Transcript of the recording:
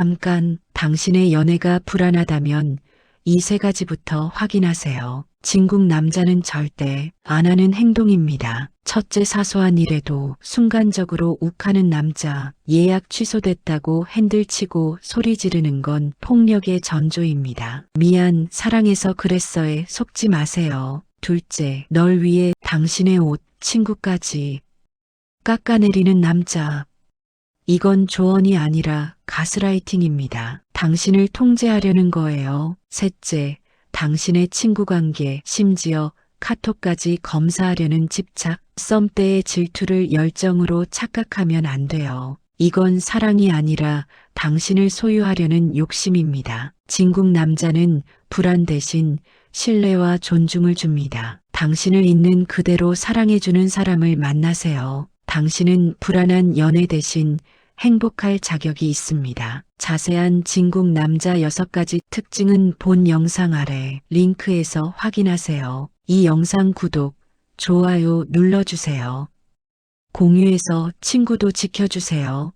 잠깐 당신의 연애가 불안하다면 이 세 가지부터 확인하세요. 진국 남자는 절대 안 하는 행동입니다. 첫째 사소한 일에도 순간적으로 욱하는 남자, 예약 취소됐다고 핸들치고 소리 지르는 건 폭력의 전조입니다. 미안, 사랑해서 그랬어에 속지 마세요. 둘째, 널 위해 당신의 옷, 친구까지 깎아내리는 남자. 이건 조언이 아니라 가스라이팅입니다. 당신을 통제하려는 거예요. 셋째, 당신의 친구 관계, 심지어 카톡까지 검사하려는 집착, 썸 때의 질투를 열정으로 착각하면 안 돼요. 이건 사랑이 아니라 당신을 소유하려는 욕심입니다. 진국 남자는 불안 대신 신뢰와 존중을 줍니다. 당신을 있는 그대로 사랑해주는 사람을 만나세요. 당신은 불안한 연애 대신 행복할 자격이 있습니다. 자세한 진국 남자 6가지 특징은 본 영상 아래 링크에서 확인하세요. 이 영상 구독, 좋아요 눌러주세요. 공유해서 친구도 지켜주세요.